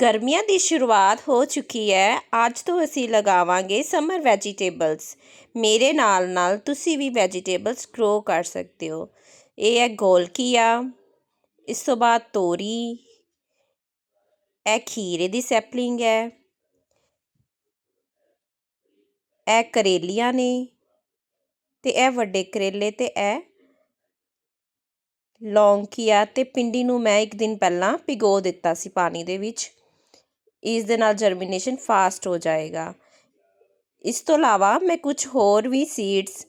ਗਰਮੀਆਂ ਦੀ ਸ਼ੁਰੂਆਤ ਹੋ ਚੁੱਕੀ ਹੈ। ਅੱਜ ਤੋਂ ਅਸੀਂ ਲਗਾਵਾਂਗੇ ਸਮਰ ਵੈਜੀਟੇਬਲਸ। ਮੇਰੇ ਨਾਲ ਨਾਲ ਤੁਸੀਂ ਵੀ ਵੈਜੀਟੇਬਲਸ ਗਰੋ ਕਰ ਸਕਦੇ ਹੋ। ਇਹ ਹੈ ਗੋਲਕੀਆ, ਇਸ ਤੋਂ ਬਾਅਦ ਤੋਰੀ, ਇਹ ਖੀਰੇ ਦੀ ਸੈਪਲਿੰਗ ਹੈ। ਇਹ ਕਰੇਲੀਆਂ ਨੇ ਤੇ ਇਹ ਵੱਡੇ ਕਰੇਲੇ ਤੇ ਇਹ ਲੌਂਗੀਆ ਤੇ ਪਿੰਡੀ ਨੂੰ ਮੈਂ ਇੱਕ ਦਿਨ ਪਹਿਲਾਂ ਭਿਗੋ ਦਿੱਤਾ ਸੀ ਪਾਣੀ ਦੇ ਵਿੱਚ। ਇਸ ਦੇ ਨਾਲ ਜਰਮੀਨੇਸ਼ਨ ਫਾਸਟ ਹੋ ਜਾਏਗਾ। ਇਸ ਤੋਂ ਇਲਾਵਾ ਮੈਂ ਕੁਝ ਹੋਰ ਵੀ ਸੀਡਸ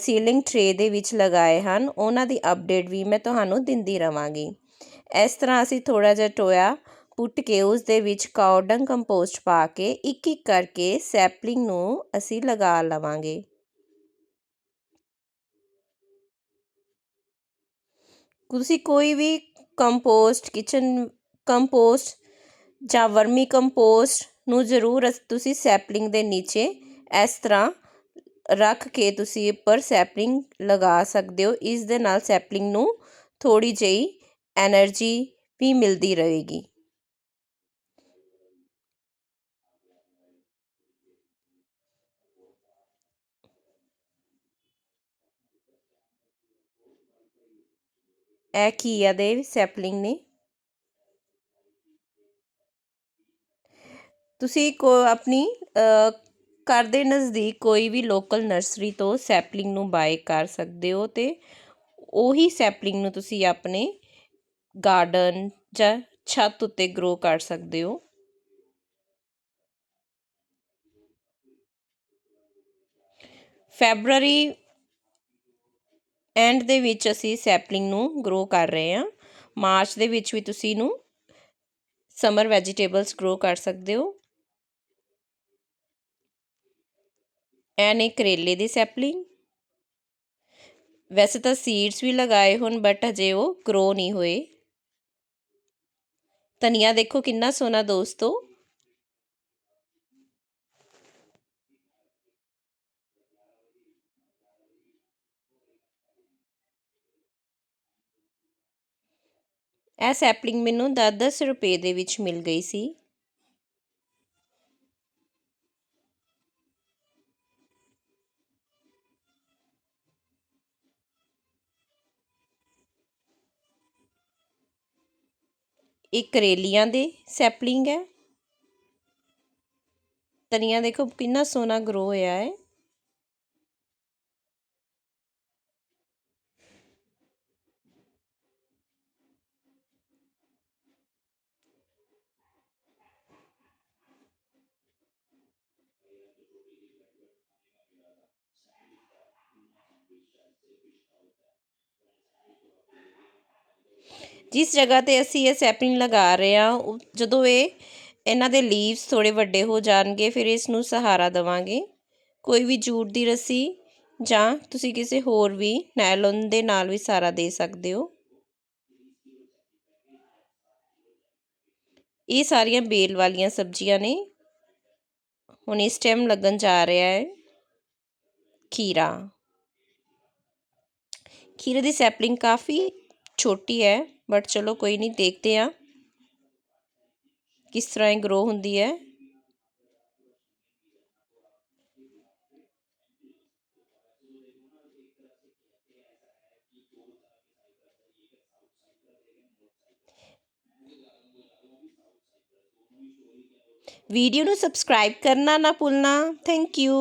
ਸੀਲਿੰਗ ਟਰੇ ਦੇ ਵਿੱਚ ਲਗਾਏ ਹਨ। ਉਹਨਾਂ ਦੀ ਅਪਡੇਟ ਵੀ ਮੈਂ ਤੁਹਾਨੂੰ ਦਿੰਦੀ ਰਵਾਂਗੀ। ਇਸ ਤਰ੍ਹਾਂ ਅਸੀਂ ਥੋੜਾ ਜਿਹਾ ਟੋਇਆ ਪੁੱਟ ਕੇ ਉਸ ਦੇ ਵਿੱਚ ਕਾਉਡੰਗ ਕੰਪੋਸਟ ਪਾ ਕੇ ਇੱਕ ਇੱਕ ਕਰਕੇ ਸੈਪਲਿੰਗ ਨੂੰ ਅਸੀਂ ਲਗਾ ਲਵਾਂਗੇ। ਤੁਸੀਂ ਕੋਈ ਵੀ ਕੰਪੋਸਟ ਕਿਚਨ ਕੰਪੋਸਟ ਜਾਂ ਵਰਮੀ ਕੰਪੋਸਟ ਨੂੰ ਜ਼ਰੂਰ ਤੁਸੀਂ ਸੈਪਲਿੰਗ ਦੇ ਨੀਚੇ ਇਸ ਤਰ੍ਹਾਂ ਰੱਖ ਕੇ ਤੁਸੀਂ ਉੱਪਰ ਸੈਪਲਿੰਗ ਲਗਾ ਸਕਦੇ ਹੋ। ਇਸ ਦੇ ਨਾਲ ਸੈਪਲਿੰਗ ਨੂੰ ਥੋੜੀ ਜਿਹੀ એનર્ਜੀ ਵੀ ਮਿਲਦੀ ਰਹੇਗੀ। ਇਹ ਕੀ ਆ ਦੇ ਸੈਪਲਿੰਗ ਨੇ? ਤੁਸੀਂ ਕੋ ਆਪਣੀ ਘਰ ਦੇ ਨਜ਼ਦੀਕ ਕੋਈ ਵੀ ਲੋਕਲ ਨਰਸਰੀ ਤੋਂ ਸੈਪਲਿੰਗ ਨੂੰ ਬਾਏ ਕਰ ਸਕਦੇ ਹੋ ਅਤੇ ਉਹੀ ਸੈਪਲਿੰਗ ਨੂੰ ਤੁਸੀਂ ਆਪਣੇ ਗਾਰਡਨ ਜਾਂ ਛੱਤ ਉੱਤੇ ਗਰੋ ਕਰ ਸਕਦੇ ਹੋ। ਫੈਬਰੂਅਰੀ ਐਂਡ ਦੇ ਵਿੱਚ ਅਸੀਂ ਸੈਪਲਿੰਗ ਨੂੰ ਗਰੋ ਕਰ ਰਹੇ ਹਾਂ। ਮਾਰਚ ਦੇ ਵਿੱਚ ਵੀ ਤੁਸੀਂ ਇਹਨੂੰ ਸਮਰ ਵੈਜੀਟੇਬਲਸ ਗਰੋ ਕਰ ਸਕਦੇ ਹੋ। ਇਹ ਨੇ ਕਰੇਲੇ ਦੀ ਸੈਪਲਿੰਗ ਵੈਸੇ ਤਾਂ ਸੀਡਸ ਵੀ ਲਗਾਏ ਹੋਣ ਬਟ ਅਜੇ ਉਹ ਗਰੋ ਨਹੀਂ ਹੋਏ। ਧਨੀਆ ਦੇਖੋ ਕਿੰਨਾ ਸੋਹਣਾ ਦੋਸਤੋ। ਇਹ ਸੈਪਲਿੰਗ ਮੈਨੂੰ 10-10 ਰੁਪਏ ਦੇ ਵਿੱਚ ਮਿਲ ਗਈ ਸੀ। ਇਹ ਕਰੇਲੀਆਂ ਦੇ ਸੈਪਲਿੰਗ ਹੈ ਤਨੀਆਂ ਦੇਖੋ ਕਿੰਨਾ ਸੋਹਣਾ ਗਰੋ ਹੋਇਆ ਹੈ ਜਿਸ ਜਗ੍ਹਾ ਤੇ ਅਸੀਂ ਇਹ ਸੈਪਲਿੰਗ ਲਗਾ ਰਹੇ ਹਾਂ ਜਦੋਂ ਇਹ ਇਹਨਾਂ ਦੇ ਲੀਵਸ ਥੋੜੇ ਵੱਡੇ ਹੋ ਜਾਣਗੇ, ਫਿਰ ਇਸ ਨੂੰ ਸਹਾਰਾ ਦਵਾਂਗੇ। ਕੋਈ ਵੀ ਜੂਟ ਦੀ ਰੱਸੀ ਜਾਂ ਤੁਸੀਂ ਕਿਸੇ ਹੋਰ ਵੀ ਨਾਇਲਨ ਦੇ ਨਾਲ ਵੀ ਸਹਾਰਾ ਦੇ ਸਕਦੇ ਹੋ। ਇਹ ਸਾਰੀਆਂ ਬੇਲ ਵਾਲੀਆਂ ਸਬਜ਼ੀਆਂ ਨੇ। ਹੁਣ ਇਸ ਟਾਈਮ ਲੱਗਣ ਜਾ ਰਿਹਾ ਹੈ ਖੀਰਾ। ਖੀਰੇ ਦੀ ਸੈਪਲਿੰਗ ਕਾਫੀ ਛੋਟੀ ਹੈ। ਬਟ ਚਲੋ ਕੋਈ ਨਹੀਂ ਦੇਖਦੇ ਆ ਕਿਸ ਤਰ੍ਹਾਂ ਇਹ ਗਰੋ ਹੁੰਦੀ ਹੈ ਵੀਡੀਓ ਨੂੰ ਸਬਸਕ੍ਰਾਈਬ ਕਰਨਾ ਨਾ ਭੁੱਲਣਾ ਥੈਂਕ ਯੂ